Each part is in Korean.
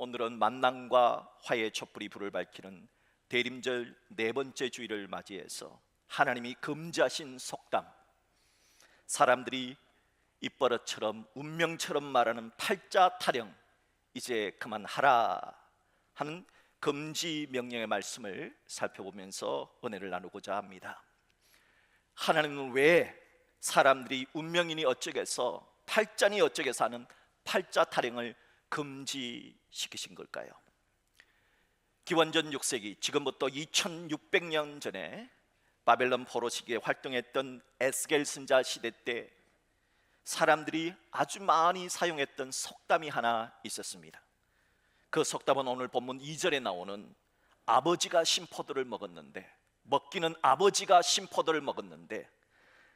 오늘은 만남과 화해의 촛불이 불을 밝히는 대림절 네 번째 주일을 맞이해서 하나님이 금지하신 속담 사람들이 입버릇처럼 운명처럼 말하는 팔자 타령 이제 그만하라 하는 금지 명령의 말씀을 살펴보면서 은혜를 나누고자 합니다. 하나님은 왜 사람들이 운명이니 어쩌겠어 팔자니 어쩌겠어 하는 팔자 타령을 금지 시키신 걸까요? 기원전 6세기 지금부터 2600년 전에 바벨론 포로 시기에 활동했던 에스겔 선자 시대 때 사람들이 아주 많이 사용했던 속담이 하나 있었습니다. 그 속담은 오늘 본문 2절에 나오는 아버지가 심포도를 먹었는데 먹기는 아버지가 심포도를 먹었는데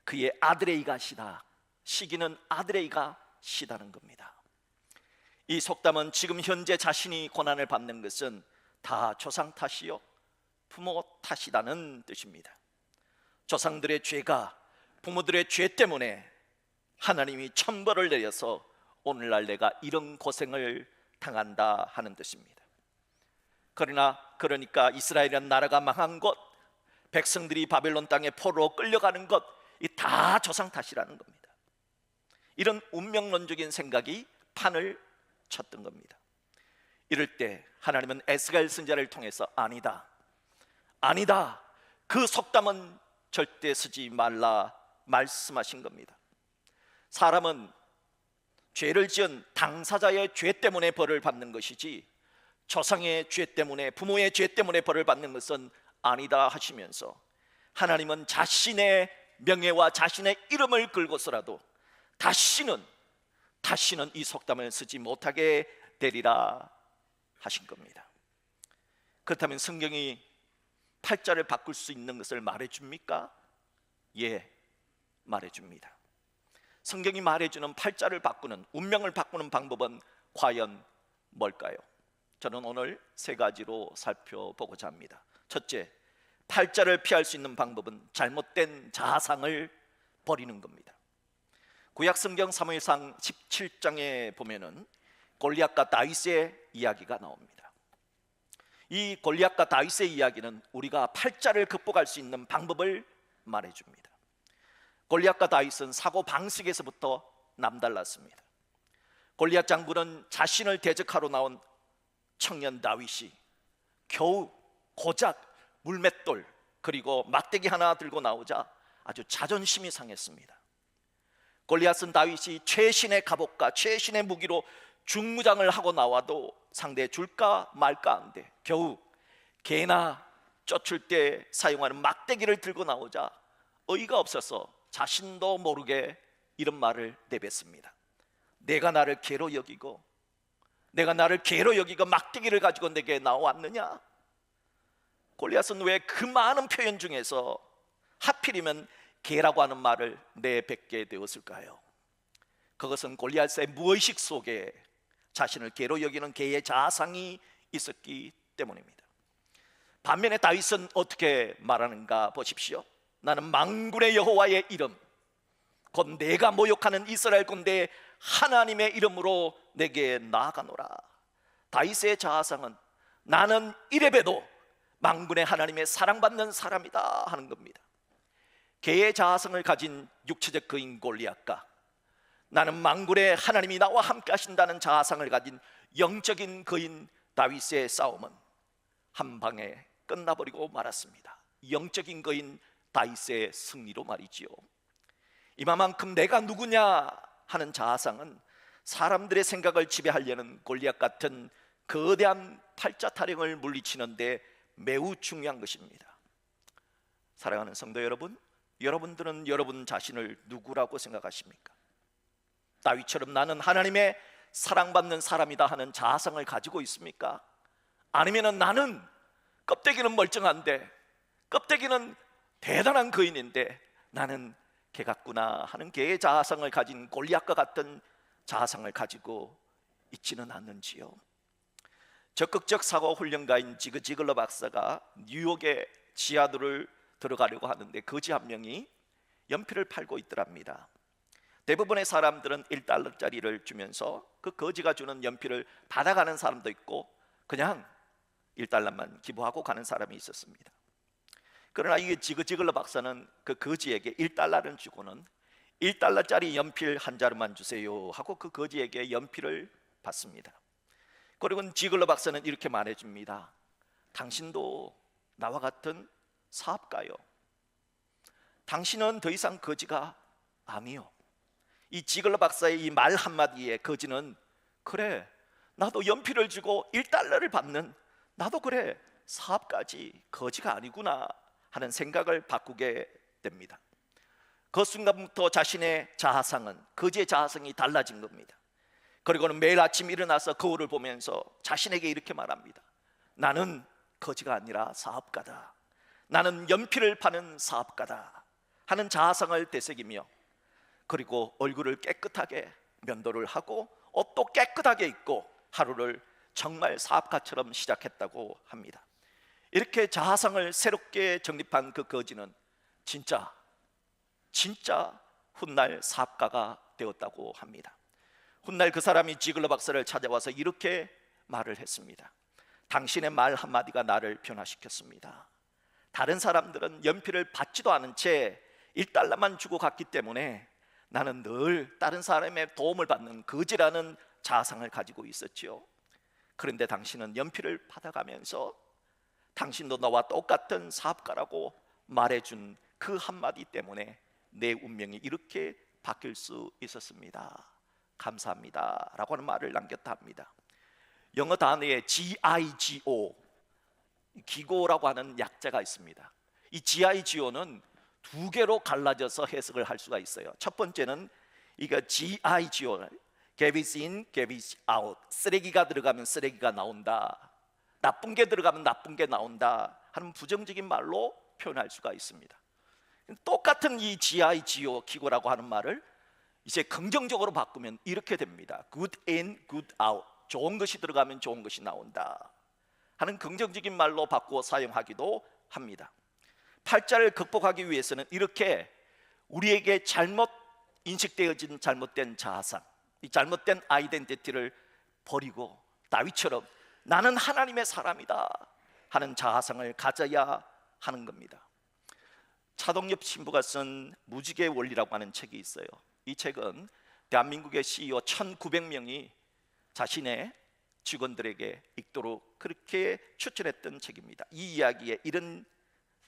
그의 아들에이가 시다 시기는 아들에이가 시다는 겁니다. 이 속담은 지금 현재 자신이 고난을 받는 것은 다 조상 탓이요 부모 탓이라는 뜻입니다. 조상들의 죄가 부모들의 죄 때문에 하나님이 천벌을 내려서 오늘날 내가 이런 고생을 당한다 하는 뜻입니다. 그러나 그러니까 이스라엘이라는 나라가 망한 것, 백성들이 바벨론 땅에 포로 끌려가는 것, 이 다 조상 탓이라는 겁니다. 이런 운명론적인 생각이 판을 쳤던 겁니다. 이럴 때 하나님은 에스겔 선자를 통해서 아니다, 아니다. 그 속담은 절대 쓰지 말라 말씀하신 겁니다. 사람은 죄를 지은 당사자의 죄 때문에 벌을 받는 것이지 조상의 죄 때문에 부모의 죄 때문에 벌을 받는 것은 아니다 하시면서 하나님은 자신의 명예와 자신의 이름을 걸고서라도 다시는 다시는 이 속담을 쓰지 못하게 되리라 하신 겁니다. 그렇다면 성경이 팔자를 바꿀 수 있는 것을 말해 줍니까? 예, 말해 줍니다. 성경이 말해 주는 팔자를 바꾸는 운명을 바꾸는 방법은 과연 뭘까요? 저는 오늘 세 가지로 살펴보고자 합니다. 첫째, 팔자를 피할 수 있는 방법은 잘못된 자상을 버리는 겁니다. 구약 성경 사무엘상 17장에 보면은 골리앗과 다윗의 이야기가 나옵니다. 이 골리앗과 다윗의 이야기는 우리가 팔자를 극복할 수 있는 방법을 말해 줍니다. 골리앗과 다윗은 사고 방식에서부터 남달랐습니다. 골리앗 장군은 자신을 대적하러 나온 청년 다윗이 겨우 고작 물맷돌 그리고 막대기 하나 들고 나오자 아주 자존심이 상했습니다. 골리앗은 다윗이 최신의 갑옷과 최신의 무기로 중무장을 하고 나와도 상대 줄까 말까 한데 겨우 개나 쫓을 때 사용하는 막대기를 들고 나오자 어이가 없어서 자신도 모르게 이런 말을 내뱉습니다. 내가 나를 개로 여기고 내가 나를 개로 여기고 막대기를 가지고 내게 나왔느냐? 골리앗은 왜 그 많은 표현 중에서 하필이면 개라고 하는 말을 내뱉게 되었을까요? 그것은 골리앗의 무의식 속에 자신을 개로 여기는 개의 자상이 있었기 때문입니다. 반면에 다윗은 어떻게 말하는가 보십시오. 나는 망군의 여호와의 이름 곧 내가 모욕하는 이스라엘 군대 하나님의 이름으로 내게 나아가노라 다윗의 자아상은 나는 이래봬도 망군의 하나님의 사랑받는 사람이다 하는 겁니다 개의 자아성을 가진 육체적 그인 골리앗과 나는 망군의 하나님이 나와 함께 하신다는 자아상을 가진 영적인 그인 다윗의 싸움은 한 방에 끝나버리고 말았습니다 영적인 그인 다윗의 승리로 말이지요. 이만큼 내가 누구냐 하는 자아상은 사람들의 생각을 지배하려는 골리앗 같은 거대한 팔자 타령을 물리치는데 매우 중요한 것입니다. 사랑하는 성도 여러분, 여러분들은 여러분 자신을 누구라고 생각하십니까? 다윗처럼 나는 하나님의 사랑받는 사람이다 하는 자아상을 가지고 있습니까? 아니면 나는 껍데기는 멀쩡한데 껍데기는 대단한 거인인데 나는 개 같구나 하는 개의 자아상을 가진 골리앗과 같은 자아상을 가지고 있지는 않는지요. 적극적 사고 훈련가인 지그 지글러 박사가 뉴욕의 지하도를 들어가려고 하는데 거지 한 명이 연필을 팔고 있더랍니다. 대부분의 사람들은 1달러짜리를 주면서 그 거지가 주는 연필을 받아가는 사람도 있고 그냥 1달러만 기부하고 가는 사람이 있었습니다. 그러나 이게 지그지글러 박사는 그 거지에게 1달러를 주고는 1달러짜리 연필 한 자루만 주세요 하고 그 거지에게 연필을 받습니다. 그리고 지글러 박사는 이렇게 말해줍니다. 당신도 나와 같은 사업가요. 당신은 더 이상 거지가 아니요. 이 지글러 박사의 이 말 한마디에 거지는 그래 나도 연필을 주고 1달러를 받는 나도 그래 사업까지 거지가 아니구나 하는 생각을 바꾸게 됩니다. 그 순간부터 자신의 자아상은 거지의 자아성이 달라진 겁니다. 그리고는 매일 아침 일어나서 거울을 보면서 자신에게 이렇게 말합니다. 나는 거지가 아니라 사업가다. 나는 연필을 파는 사업가다. 하는 자아상을 되새기며 그리고 얼굴을 깨끗하게 면도를 하고 옷도 깨끗하게 입고 하루를 정말 사업가처럼 시작했다고 합니다. 이렇게 자아상을 새롭게 정립한 그 거지는 진짜 진짜 훗날 사업가가 되었다고 합니다. 훗날 그 사람이 지글러 박사를 찾아와서 이렇게 말을 했습니다. 당신의 말 한마디가 나를 변화시켰습니다. 다른 사람들은 연필을 받지도 않은 채 1달러만 주고 갔기 때문에 나는 늘 다른 사람의 도움을 받는 거지라는 자상을 가지고 있었지요. 그런데 당신은 연필을 받아가면서 당신도 나와 똑같은 사업가라고 말해준 그 한마디 때문에 내 운명이 이렇게 바뀔 수 있었습니다. 감사합니다. 라고 하는 말을 남겼다 합니다. 영어 단어에 GIGO 기고라고 하는 약자가 있습니다. 이 GIGO는 두 개로 갈라져서 해석을 할 수가 있어요. 첫 번째는 이거 GIGO is in, is out. 쓰레기가 들어가면 쓰레기가 나온다. 나쁜 게 들어가면 나쁜 게 나온다 하는 부정적인 말로 표현할 수가 있습니다. 똑같은 이 GIGO 기고라고 하는 말을 이제 긍정적으로 바꾸면 이렇게 됩니다. good in, good out. 좋은 것이 들어가면 좋은 것이 나온다. 하는 긍정적인 말로 바꾸어 사용하기도 합니다. 팔자를 극복하기 위해서는 이렇게 우리에게 잘못 인식되어진 잘못된 자아상, 이 잘못된 아이덴티티를 버리고 다윗처럼 나는 하나님의 사람이다 하는 자아상을 가져야 하는 겁니다. 차동엽 신부가 쓴 무지개 원리라고 하는 책이 있어요. 이 책은 대한민국의 CEO 1,900명이 자신의 직원들에게 읽도록 그렇게 추천했던 책입니다. 이 이야기에 이런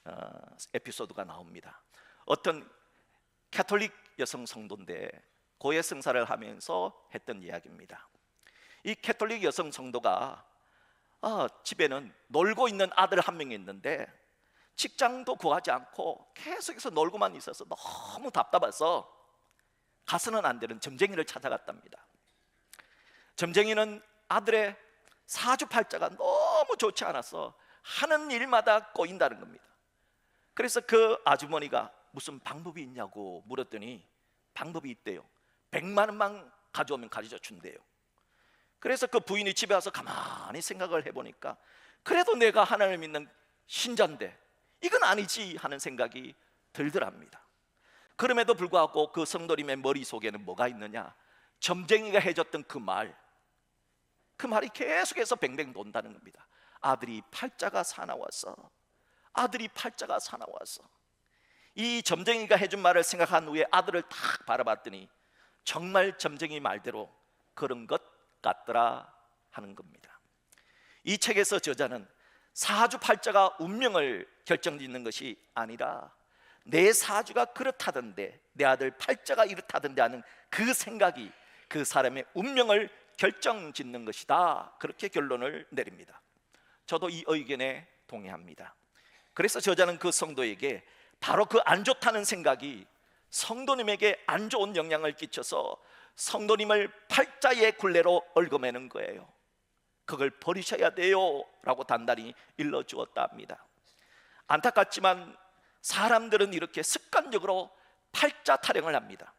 어, 에피소드가 나옵니다. 어떤 캐톨릭 여성 성도인데 고해 성사를 하면서 했던 이야기입니다. 이 캐톨릭 여성 성도가 아, 집에는 놀고 있는 아들 한 명이 있는데 직장도 구하지 않고 계속해서 놀고만 있어서 너무 답답해서 가서는 안 되는 점쟁이를 찾아갔답니다. 점쟁이는 아들의 사주팔자가 너무 좋지 않아서 하는 일마다 꼬인다는 겁니다. 그래서 그 아주머니가 무슨 방법이 있냐고 물었더니 방법이 있대요. 백만 원만 가져오면 가져다 준대요. 그래서 그 부인이 집에 와서 가만히 생각을 해보니까 그래도 내가 하나님을 믿는 신자인데 이건 아니지 하는 생각이 들더랍니다. 그럼에도 불구하고 그 성도님의 머릿속에는 뭐가 있느냐? 점쟁이가 해줬던 그 말, 그 말이 계속해서 뱅뱅 돈다는 겁니다. 아들이 팔자가 사나워서, 아들이 팔자가 사나워서. 이 점쟁이가 해준 말을 생각한 후에 아들을 딱 바라봤더니 정말 점쟁이 말대로 그런 것 같더라 하는 겁니다. 이 책에서 저자는 사주 팔자가 운명을 결정짓는 것이 아니라 내 사주가 그렇다던데 내 아들 팔자가 이렇다던데 하는 그 생각이 그 사람의 운명을 결정 짓는 것이다. 그렇게 결론을 내립니다. 저도 이 의견에 동의합니다. 그래서 저자는 그 성도에게 바로 그 안 좋다는 생각이 성도님에게 안 좋은 영향을 끼쳐서 성도님을 팔자의 굴레로 얽어매는 거예요. 그걸 버리셔야 돼요 라고 단단히 일러 주었다 합니다. 안타깝지만 사람들은 이렇게 습관적으로 팔자 타령을 합니다.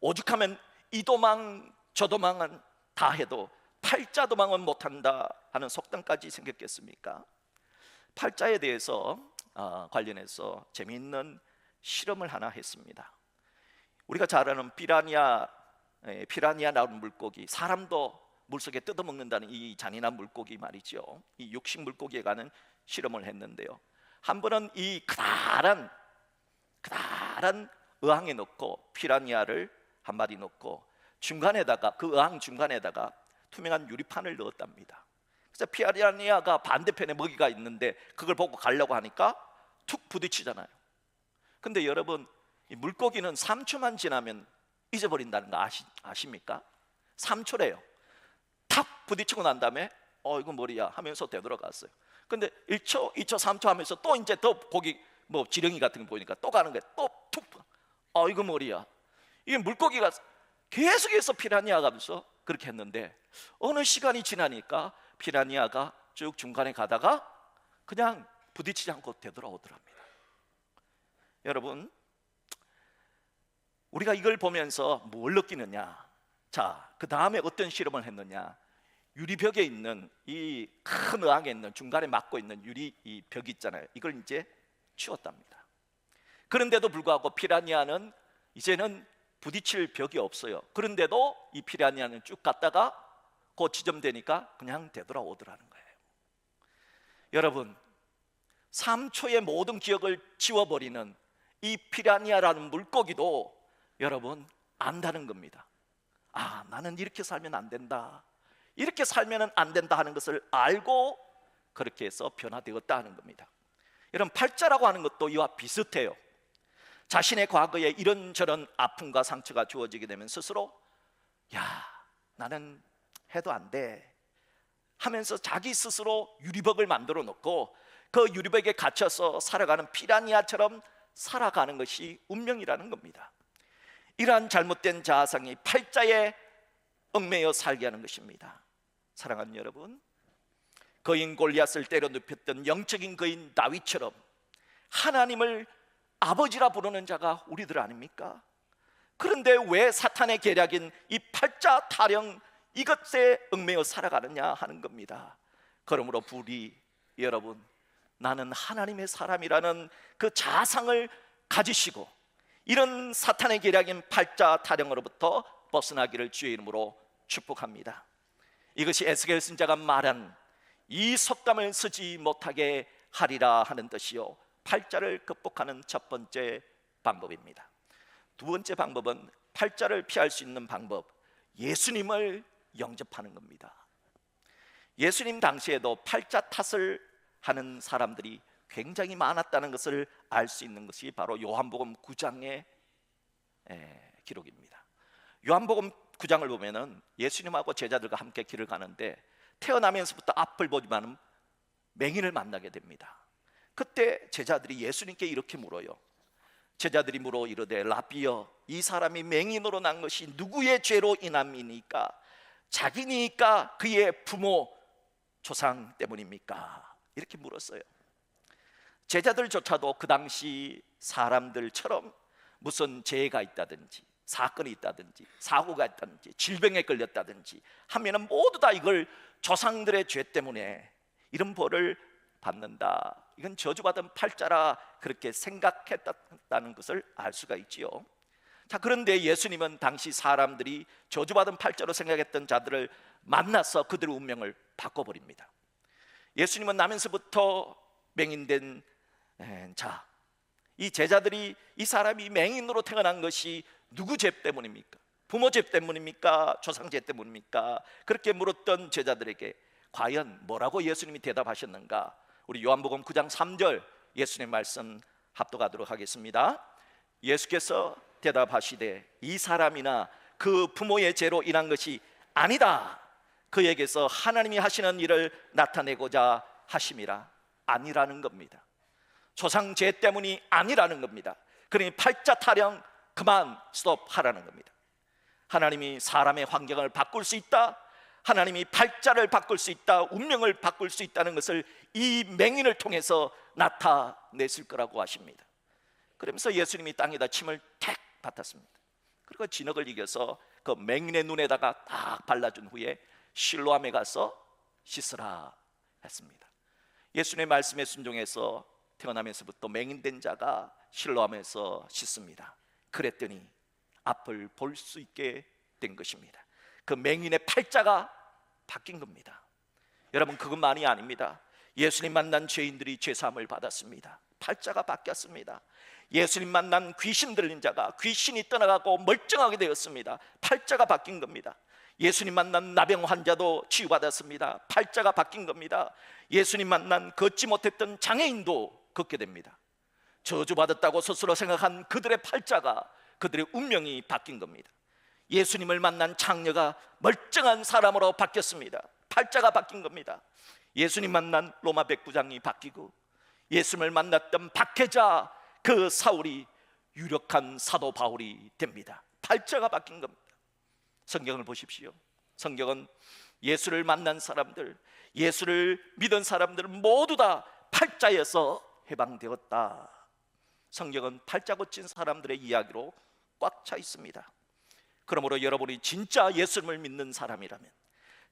오죽하면 이 도망 저 도망은 다 해도 팔자 도망은 못한다 하는 속담까지 생겼겠습니까? 팔자에 대해서 어, 관련해서 재미있는 실험을 하나 했습니다 우리가 잘 아는 피라니아 에, 피라니아 나오는 물고기 사람도 물속에 뜯어먹는다는 이 잔인한 물고기 말이죠. 이 육식 물고기에 관한 실험을 했는데요. 한 번은 이 크다란 크다란 어항에 넣고 피라니아를 한 마리 넣고 중간에다가 그 어항 중간에다가 투명한 유리판을 넣었답니다. 그래서 피라니아가 반대편에 먹이가 있는데 그걸 보고 가려고 하니까 툭 부딪히잖아요. 근데 여러분 이 물고기는 3초만 지나면 잊어버린다는 거 아시, 아십니까? 3초래요. 탁 부딪히고 난 다음에 어 이거 머리야 하면서 되돌아갔어요. 근데 1초, 2초, 3초 하면서 또 이제 더 고기 뭐 지렁이 같은 거 보니까 또 가는 거야. 또툭 어 이거 머리야. 이게 물고기가 계속해서 피라니아 가면서 그렇게 했는데 어느 시간이 지나니까 피라니아가 쭉 중간에 가다가 그냥 부딪히지 않고 되돌아오더랍니다. 여러분 우리가 이걸 보면서 뭘 느끼느냐? 자, 그 다음에 어떤 실험을 했느냐? 유리벽에 있는 이큰 어항에 있는 중간에 막고 있는 유리 이벽 있잖아요. 이걸 이제 치웠답니다. 그런데도 불구하고 피라니아는 이제는 부딪힐 벽이 없어요. 그런데도 이 피라니아는 쭉 갔다가 그 지점 되니까 그냥 되돌아오더라는 거예요. 여러분, 3초의 모든 기억을 지워버리는 이 피라니아라는 물고기도 여러분 안다는 겁니다. 아, 나는 이렇게 살면 안 된다. 이렇게 살면 안 된다 하는 것을 알고 그렇게 해서 변화되었다 하는 겁니다. 여러분 팔자라고 하는 것도 이와 비슷해요. 자신의 과거에 이런저런 아픔과 상처가 주어지게 되면 스스로 야, 나는 해도 안 돼. 하면서 자기 스스로 유리벽을 만들어 놓고 그 유리벽에 갇혀서 살아가는 피라니아처럼 살아가는 것이 운명이라는 겁니다. 이러한 잘못된 자아상이 팔자에 얽매여 살게 하는 것입니다. 사랑하는 여러분, 거인 골리앗을 때려 눕혔던 영적인 거인 다윗처럼 하나님을 아버지라 부르는 자가 우리들 아닙니까? 그런데 왜 사탄의 계략인 이 팔자 타령 이것에 얽매여 살아가느냐 하는 겁니다. 그러므로 불이 여러분 나는 하나님의 사람이라는 그 자상을 가지시고 이런 사탄의 계략인 팔자 타령으로부터 벗어나기를 주의 이름으로 축복합니다. 이것이 에스겔 선자가 말한 이 속담을 쓰지 못하게 하리라 하는 뜻이요 팔자를 극복하는 첫 번째 방법입니다. 두 번째 방법은 팔자를 피할 수 있는 방법 예수님을 영접하는 겁니다. 예수님 당시에도 팔자 탓을 하는 사람들이 굉장히 많았다는 것을 알 수 있는 것이 바로 요한복음 9장의 기록입니다. 요한복음 9장을 보면은 예수님하고 제자들과 함께 길을 가는데 태어나면서부터 앞을 보지만은 맹인을 만나게 됩니다. 그때 제자들이 예수님께 이렇게 물어요. 제자들이 물어 이르되 라비여 이 사람이 맹인으로 난 것이 누구의 죄로 인함이니까 자기니까 그의 부모 조상 때문입니까? 이렇게 물었어요. 제자들조차도 그 당시 사람들처럼 무슨 죄가 있다든지 사건이 있다든지 사고가 있다든지 질병에 걸렸다든지 하면은 모두 다 이걸 조상들의 죄 때문에 이런 벌을 받는다. 이건 저주받은 팔자라 그렇게 생각했다는 것을 알 수가 있지요. 자, 그런데 예수님은 당시 사람들이 저주받은 팔자로 생각했던 자들을 만나서 그들의 운명을 바꿔버립니다. 예수님은 나면서부터 맹인된 자, 이 제자들이 이 사람이 맹인으로 태어난 것이 누구 죄 때문입니까? 부모 죄 때문입니까? 조상 죄 때문입니까? 그렇게 물었던 제자들에게 과연 뭐라고 예수님이 대답하셨는가? 우리 요한복음 9장 3절 예수님 말씀 합독하도록 하겠습니다. 예수께서 대답하시되 이 사람이나 그 부모의 죄로 인한 것이 아니다. 그에게서 하나님이 하시는 일을 나타내고자 하심이라 아니라는 겁니다. 조상 죄 때문이 아니라는 겁니다. 그러니 팔자 타령 그만 스톱하라는 겁니다. 하나님이 사람의 환경을 바꿀 수 있다. 하나님이 팔자를 바꿀 수 있다. 운명을 바꿀 수 있다는 것을 이 맹인을 통해서 나타냈을 거라고 하십니다. 그러면서 예수님이 땅에다 침을 택 뱉었습니다. 그리고 진흙을 이겨서 그 맹인의 눈에다가 딱 발라준 후에 실로암에 가서 씻으라 했습니다. 예수님의 말씀에 순종해서 태어나면서부터 맹인된 자가 실로암에서 씻습니다. 그랬더니 앞을 볼 수 있게 된 것입니다. 그 맹인의 팔자가 바뀐 겁니다. 여러분 그것만이 아닙니다. 예수님 만난 죄인들이 죄 사함을 받았습니다. 팔자가 바뀌었습니다. 예수님 만난 귀신 들린 자가 귀신이 떠나가고 멀쩡하게 되었습니다. 팔자가 바뀐 겁니다. 예수님 만난 나병 환자도 치유받았습니다. 팔자가 바뀐 겁니다. 예수님 만난 걷지 못했던 장애인도 걷게 됩니다. 저주받았다고 스스로 생각한 그들의 팔자가 그들의 운명이 바뀐 겁니다. 예수님을 만난 창녀가 멀쩡한 사람으로 바뀌었습니다. 팔자가 바뀐 겁니다. 예수님 만난 로마 백부장이 바뀌고 예수님을 만났던 박해자 그 사울이 유력한 사도 바울이 됩니다. 팔자가 바뀐 겁니다. 성경을 보십시오. 성경은 예수를 만난 사람들, 예수를 믿은 사람들 모두 다 팔자에서 해방되었다. 성경은 팔자 고친 사람들의 이야기로 꽉 차 있습니다. 그러므로 여러분이 진짜 예수님을 믿는 사람이라면,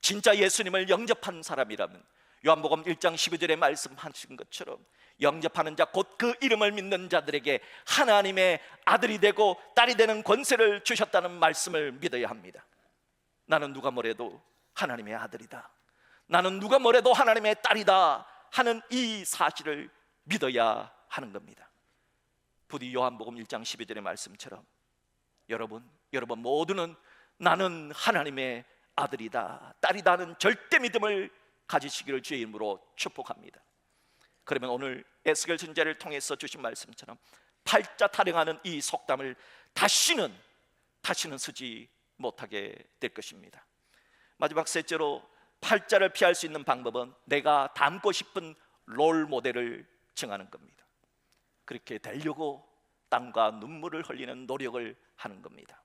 진짜 예수님을 영접한 사람이라면, 요한복음 1장 12절에 말씀하신 것처럼 영접하는 자 곧 그 이름을 믿는 자들에게 하나님의 아들이 되고 딸이 되는 권세를 주셨다는 말씀을 믿어야 합니다. 나는 누가 뭐래도 하나님의 아들이다. 나는 누가 뭐래도 하나님의 딸이다 하는 이 사실을 믿어야 하는 겁니다. 부디 요한복음 1장 12절의 말씀처럼 여러분, 여러분 모두는 나는 하나님의 아들이다, 딸이다는 절대 믿음을 가지시기를 주의 이름으로 축복합니다. 그러면 오늘 에스겔 선자를 통해서 주신 말씀처럼 팔자 타령하는 이 속담을 다시는 다시는 쓰지 못하게 될 것입니다. 마지막 셋째로 팔자를 피할 수 있는 방법은 내가 닮고 싶은 롤 모델을 정하는 겁니다. 그렇게 되려고 땀과 눈물을 흘리는 노력을 하는 겁니다.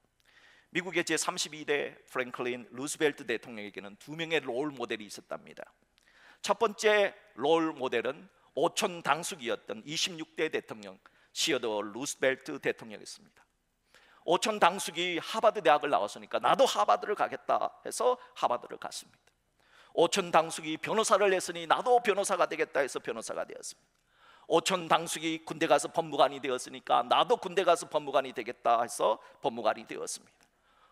미국의 제 32대 프랭클린 루스벨트 대통령에게는 두 명의 롤 모델이 있었답니다. 첫 번째 롤 모델은 오촌 당숙이었던 26대 대통령 시어더 루스벨트 대통령이었습니다. 오촌 당숙이 하버드 대학을 나왔으니까 나도 하버드를 가겠다 해서 하버드를 갔습니다. 오촌 당숙이 변호사를 했으니 나도 변호사가 되겠다 해서 변호사가 되었습니다. 오촌 당숙이 군대 가서 법무관이 되었으니까 나도 군대 가서 법무관이 되겠다 해서 법무관이 되었습니다.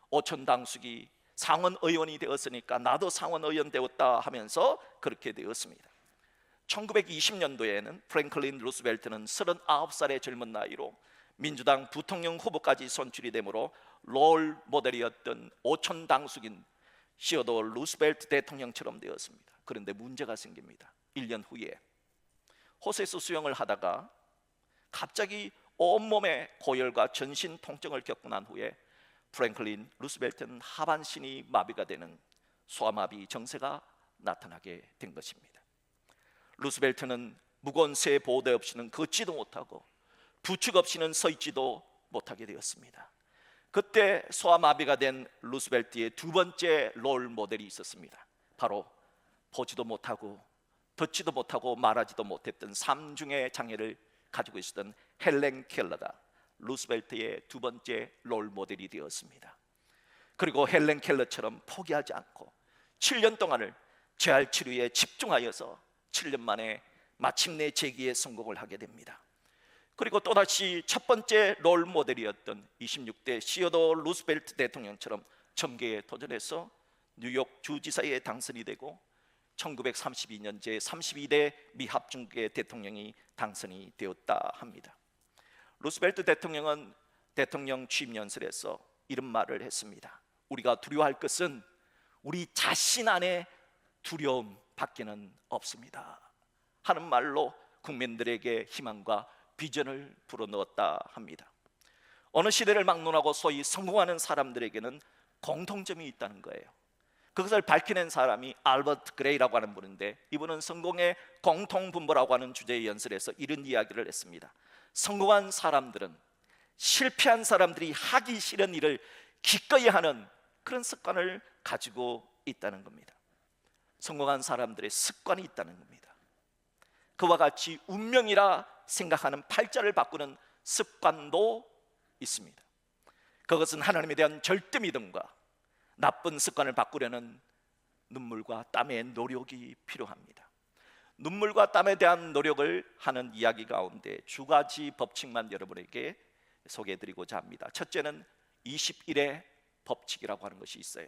오촌 당숙이 상원 의원이 되었으니까 나도 상원 의원 되었다 하면서 그렇게 되었습니다. 1920년도에는 프랭클린 루스벨트는 39살의 젊은 나이로 민주당 부통령 후보까지 선출이 되므로 롤 모델이었던 오촌 당숙인 시어도 루스벨트 대통령처럼 되었습니다. 그런데 문제가 생깁니다. 1년 후에 호세스 수영을 하다가 갑자기 온몸에 고열과 전신 통증을 겪고 난 후에 프랭클린 루스벨트는 하반신이 마비가 되는 소아마비 정세가 나타나게 된 것입니다. 루스벨트는 무거운 새 보호대 없이는 걷지도 못하고 부축 없이는 서 있지도 못하게 되었습니다. 그때 소아마비가 된 루스벨트의 두 번째 롤 모델이 있었습니다. 바로 보지도 못하고 듣지도 못하고 말하지도 못했던 삼중의 장애를 가지고 있었던 헬렌 켈러가 루스벨트의 두 번째 롤 모델이 되었습니다. 그리고 헬렌 켈러처럼 포기하지 않고 7년 동안을 재활 치료에 집중하여서 7년 만에 마침내 재기에 성공을 하게 됩니다. 그리고 또다시 첫 번째 롤 모델이었던 26대 시어도 루스벨트 대통령처럼 점괘에 도전해서 뉴욕 주지사에 당선이 되고 1932년 제 32대 미합중국의 대통령이 당선이 되었다 합니다. 루스벨트 대통령은 대통령 취임 연설에서 이런 말을 했습니다. 우리가 두려워할 것은 우리 자신 안에 두려움 밖에는 없습니다. 하는 말로 국민들에게 희망과 비전을 불어넣었다 합니다. 어느 시대를 막론하고 소위 성공하는 사람들에게는 공통점이 있다는 거예요. 그것을 밝혀낸 사람이 알버트 그레이라고 하는 분인데 이분은 성공의 공통분모라고 하는 주제의 연설에서 이런 이야기를 했습니다. 성공한 사람들은 실패한 사람들이 하기 싫은 일을 기꺼이 하는 그런 습관을 가지고 있다는 겁니다. 성공한 사람들의 습관이 있다는 겁니다. 그와 같이 운명이라 생각하는 팔자를 바꾸는 습관도 있습니다. 그것은 하나님에 대한 절대 믿음과 나쁜 습관을 바꾸려는 눈물과 땀의 노력이 필요합니다. 눈물과 땀에 대한 노력을 하는 이야기 가운데 두 가지 법칙만 여러분에게 소개해 드리고자 합니다. 첫째는 20일의 법칙이라고 하는 것이 있어요.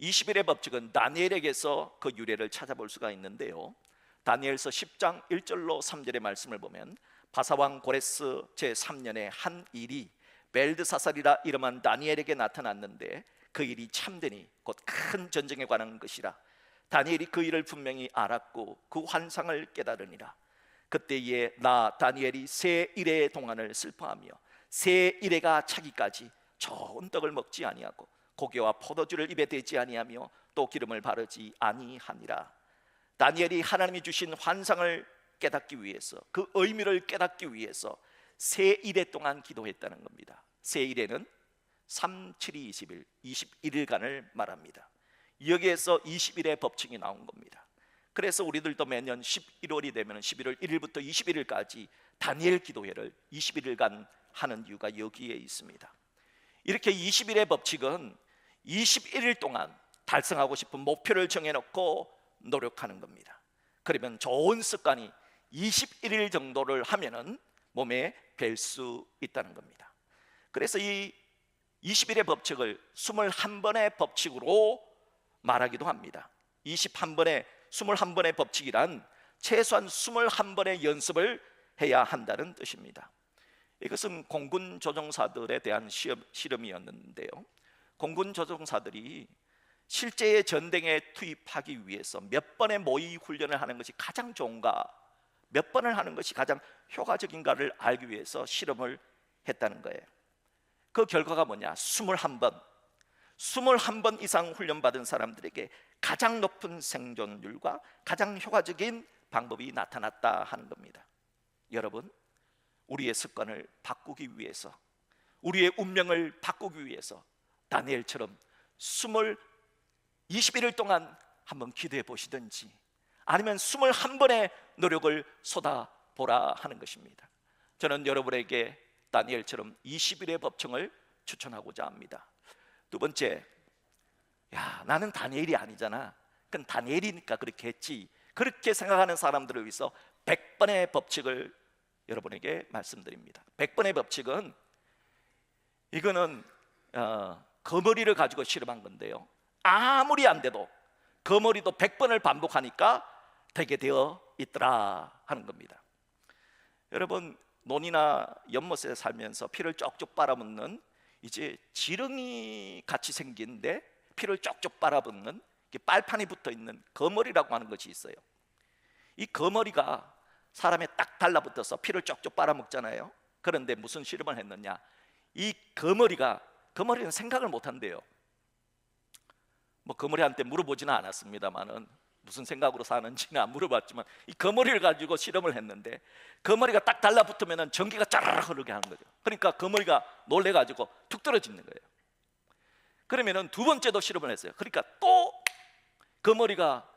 20일의 법칙은 다니엘에게서 그 유래를 찾아볼 수가 있는데요. 다니엘서 10장 1절로 3절의 말씀을 보면 바사왕 고레스 제 3년에 한 일이 벨드사살이라 이름한 다니엘에게 나타났는데 그 일이 참되니 곧 큰 전쟁에 관한 것이라 다니엘이 그 일을 분명히 알았고 그 환상을 깨달으니라 그때에 나 다니엘이 세 일의 동안을 슬퍼하며 세 일해가 차기까지 좋은 떡을 먹지 아니하고 고기와 포도주를 입에 대지 아니하며 또 기름을 바르지 아니하니라 다니엘이 하나님이 주신 환상을 깨닫기 위해서 그 의미를 깨닫기 위해서 세 일해 동안 기도했다는 겁니다. 세 일해는 3, 7, 2, 20일, 21일간을 말합니다. 여기에서 20일의 법칙이 나온 겁니다. 그래서 우리들도 매년 11월이 되면 11월 1일부터 21일까지 다니엘 기도회를 21일간 하는 이유가 여기에 있습니다. 이렇게 20일의 법칙은 21일 동안 달성하고 싶은 목표를 정해놓고 노력하는 겁니다. 그러면 좋은 습관이 21일 정도를 하면은 몸에 뵐 수 있다는 겁니다. 그래서 이 20일의 법칙을 21번의 법칙으로 말하기도 합니다. 21번의 21번의 법칙이란 최소한 21번의 연습을 해야 한다는 뜻입니다. 이것은 공군 조종사들에 대한 시험, 실험이었는데요. 공군 조종사들이 실제의 전쟁에 투입하기 위해서 몇 번의 모의 훈련을 하는 것이 가장 좋은가, 몇 번을 하는 것이 가장 효과적인가를 알기 위해서 실험을 했다는 거예요. 그 결과가 뭐냐? 21번. 21번 이상 훈련받은 사람들에게 가장 높은 생존율과 가장 효과적인 방법이 나타났다 하는 겁니다. 여러분, 우리의 습관을 바꾸기 위해서, 우리의 운명을 바꾸기 위해서 다니엘처럼 20 21일 동안 한번 기도해 보시든지 아니면 21번의 노력을 쏟아 보라 하는 것입니다. 저는 여러분에게 다니엘처럼 20일의 법칙을 추천하고자 합니다. 두 번째, 야 나는 다니엘이 아니잖아. 그건 다니엘이니까 그렇게 했지. 그렇게 생각하는 사람들을 위해서 100번의 법칙을 여러분에게 말씀드립니다. 100번의 법칙은 이거는 어, 거머리를 가지고 실험한 건데요. 아무리 안 돼도 거머리도 100번을 반복하니까 되게 되어 있더라 하는 겁니다. 여러분 논이나 연못에 살면서 피를 쪽쪽 빨아묻는 이제 지렁이 같이 생긴데 피를 쪽쪽 빨아붙는 빨판이 붙어 있는 거머리라고 하는 것이 있어요. 이 거머리가 사람에 딱 달라붙어서 피를 쪽쪽 빨아먹잖아요. 그런데 무슨 실험을 했느냐? 이 거머리가 거머리는 생각을 못 한대요. 뭐 거머리한테 물어보지는 않았습니다만은 무슨 생각으로 사는지는 안 물어봤지만 이 거머리를 가지고 실험을 했는데 거머리가 딱 달라붙으면 전기가 짜르르 흐르게 하는 거죠. 그러니까 거머리가 놀래가지고 툭 떨어지는 거예요. 그러면은 두 번째도 실험을 했어요. 그러니까 또 거머리가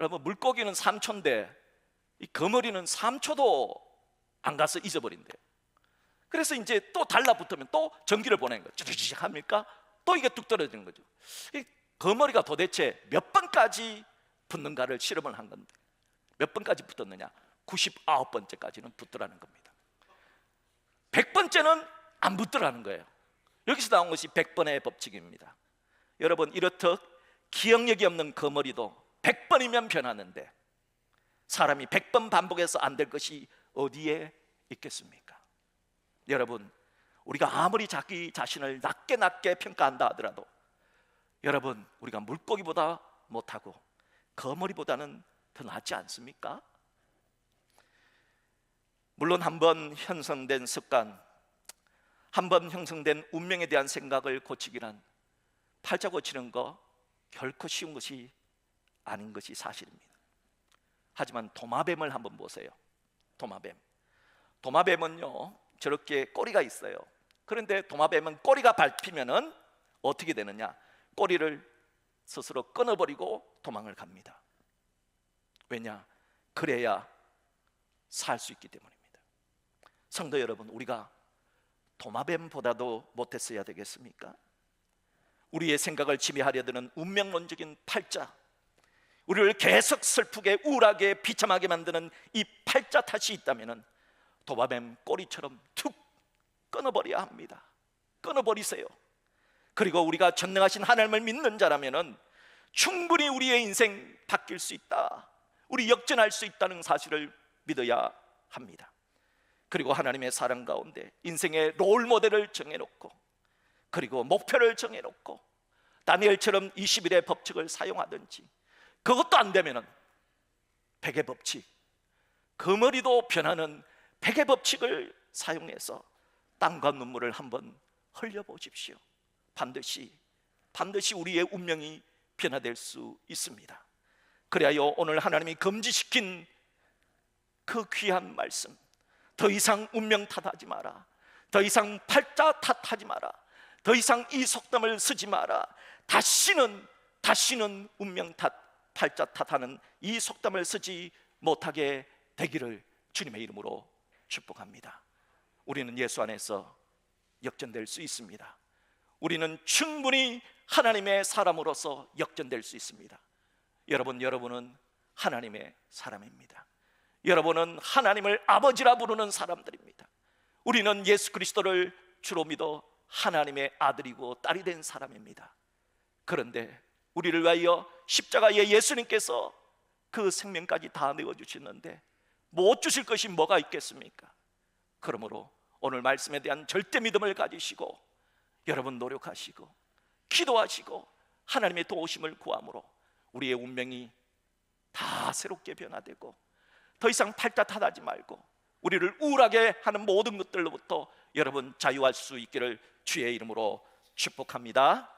여러분 물고기는 3초인데 이 거머리는 3초도 안 가서 잊어버린대. 그래서 이제 또 달라붙으면 또 전기를 보내는 거예요. 쭈쭈쭈 합니까? 또 이게 뚝 떨어지는 거죠. 이 거머리가 도대체 몇 번까지 붙는가를 실험을 한 건데 몇 번까지 붙었느냐? 99번째까지는 붙더라는 겁니다. 100번째는 안 붙더라는 거예요. 여기서 나온 것이 100번의 법칙입니다. 여러분 이렇듯 기억력이 없는 거머리도 100번이면 변하는데 사람이 100번 반복해서 안 될 것이 어디에 있겠습니까? 여러분 우리가 아무리 자기 자신을 낮게 낮게 평가한다 하더라도 여러분 우리가 물고기보다 못하고 거머리보다는 더 낫지 않습니까? 물론 한번 형성된 습관, 한번 형성된 운명에 대한 생각을 고치기란 팔자 고치는 거 결코 쉬운 것이 아닌 것이 사실입니다. 하지만 도마뱀을 한번 보세요. 도마뱀. 도마뱀은요 저렇게 꼬리가 있어요. 그런데 도마뱀은 꼬리가 밟히면은 어떻게 되느냐? 꼬리를 스스로 끊어버리고 도망을 갑니다. 왜냐? 그래야 살 수 있기 때문입니다. 성도 여러분, 우리가 도마뱀보다도 못했어야 되겠습니까? 우리의 생각을 지배하려 드는 운명론적인 팔자, 우리를 계속 슬프게 우울하게 비참하게 만드는 이 팔자 탓이 있다면 도마뱀 꼬리처럼 툭 끊어버려야 합니다. 끊어버리세요. 그리고 우리가 전능하신 하나님을 믿는 자라면은 충분히 우리의 인생 바뀔 수 있다. 우리 역전할 수 있다는 사실을 믿어야 합니다. 그리고 하나님의 사랑 가운데 인생의 롤 모델을 정해놓고 그리고 목표를 정해놓고 다니엘처럼 20일의 법칙을 사용하든지 그것도 안 되면은 백의 법칙 그 머리도 변하는 백의 법칙을 사용해서 땀과 눈물을 한번 흘려 보십시오. 반드시 반드시 우리의 운명이 변화될 수 있습니다. 그래야 오늘 하나님이 금지시킨 그 귀한 말씀 더 이상 운명 탓하지 마라. 더 이상 팔자 탓하지 마라. 더 이상 이 속담을 쓰지 마라. 다시는 다시는 운명 탓, 팔자 탓하는 이 속담을 쓰지 못하게 되기를 주님의 이름으로 축복합니다. 우리는 예수 안에서 역전될 수 있습니다. 우리는 충분히 하나님의 사람으로서 역전될 수 있습니다. 여러분, 여러분은 하나님의 사람입니다. 여러분은 하나님을 아버지라 부르는 사람들입니다. 우리는 예수 그리스도를 주로 믿어 하나님의 아들이고 딸이 된 사람입니다. 그런데 우리를 위하여 십자가에 예수님께서 그 생명까지 다 내어 주시는데 못 주실 것이 뭐가 있겠습니까? 그러므로 오늘 말씀에 대한 절대 믿음을 가지시고 여러분 노력하시고 기도하시고 하나님의 도우심을 구함으로 우리의 운명이 다 새롭게 변화되고 더 이상 탓하지 말고 우리를 우울하게 하는 모든 것들로부터 여러분 자유할 수 있기를 주의 이름으로 축복합니다.